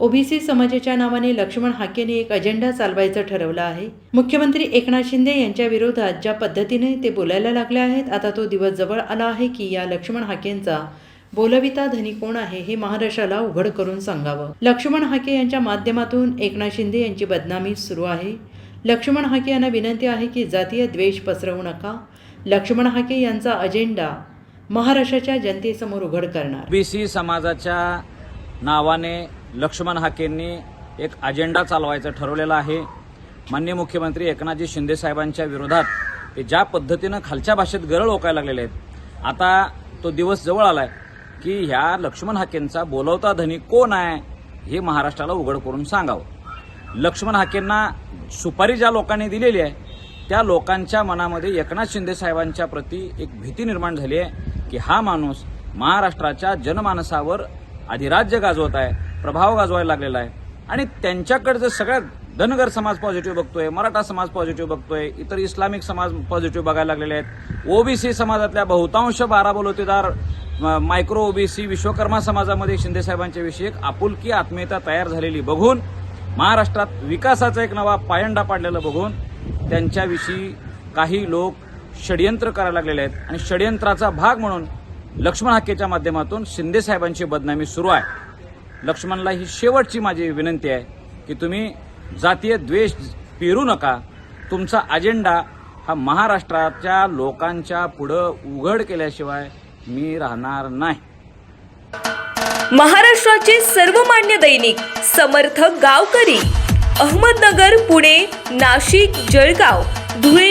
OBC समाजाच्या नावाने लक्ष्मण हाकेने एक अजेंडा चालवायचं ठरवलं आहे. मुख्यमंत्री एकनाथ शिंदे यांच्या विरोधात ज्या पद्धतीने ते बोलायला लागले आहेत आता तो दिवस जवळ आला आहे की या लक्ष्मण हाकेंचा बोलविता धनी कोण आहे हे महाराष्ट्राला उघड करून सांगावं. लक्ष्मण हाके यांच्या माध्यमातून एकनाथ शिंदे यांची बदनामी सुरू आहे. लक्ष्मण हाके यांना विनंती आहे की जातीय द्वेष पसरवू नका. लक्ष्मण हाके यांचा अजेंडा महाराष्ट्राच्या जनतेसमोर उघड करणार. ओबीसी समाजाच्या नावाने लक्ष्मण हाकेंनी एक अजेंडा चालवायचं ठरवलेला आहे. माननीय मुख्यमंत्री एकनाथजी शिंदे साहेबांच्या विरोधात ते ज्या पद्धतीनं खालच्या भाषेत गरळ ओकायला लागलेले आहेत आता तो दिवस जवळ आलाय की ह्या लक्ष्मण हाकेंचा बोलवता धनी कोण आहे हे महाराष्ट्राला उघड करून सांगावं. लक्ष्मण हाकेंना सुपारी ज्या लोकांनी दिलेली आहे त्या लोकांच्या मनामध्ये एकनाथ शिंदे साहेबांच्या प्रती एक भीती निर्माण झाली आहे की हा माणूस महाराष्ट्राच्या जनमानसावर अधिराज्य गाजवत आहे. प्रभाव गाजवायला लागलेला आहे. आणि त्यांच्याकडचं सगळ्यात धनगर समाज पॉझिटिव्ह बघतोय मराठा समाज पॉझिटिव्ह बघतोय इतर इस्लामिक समाज पॉझिटिव्ह बघायला लागलेले आहेत. ओबीसी समाजातल्या बहुतांश बारा बलोतेदार म- मायक्रो ओबीसी विश्वकर्मा समाजामध्ये शिंदे साहेबांच्या विषयी एक आपुलकी आत्मीयता तयार झालेली बघून महाराष्ट्रात विकासाचा एक नवा पायंडा पाडलेला बघून त्यांच्याविषयी काही लोक षडयंत्र करायला लागलेले आहेत. आणि षडयंत्राचा भाग म्हणून लक्ष्मण हाकेच्या माध्यमातून शिंदे साहेबांची बदनामी सुरू आहे. लक्ष्मणला ही शेवटची माझी विनंती आहे की तुम्ही जातीय द्वेष पेरू नका. तुमचा अजेंडा हा महाराष्ट्राच्या लोकांच्या पुढं उघड केल्याशिवाय मी राहणार नाही. महाराष्ट्राचे सर्वमान्य दैनिक समर्थ गावकरी अहमदनगर पुणे नाशिक जळगाव धुळे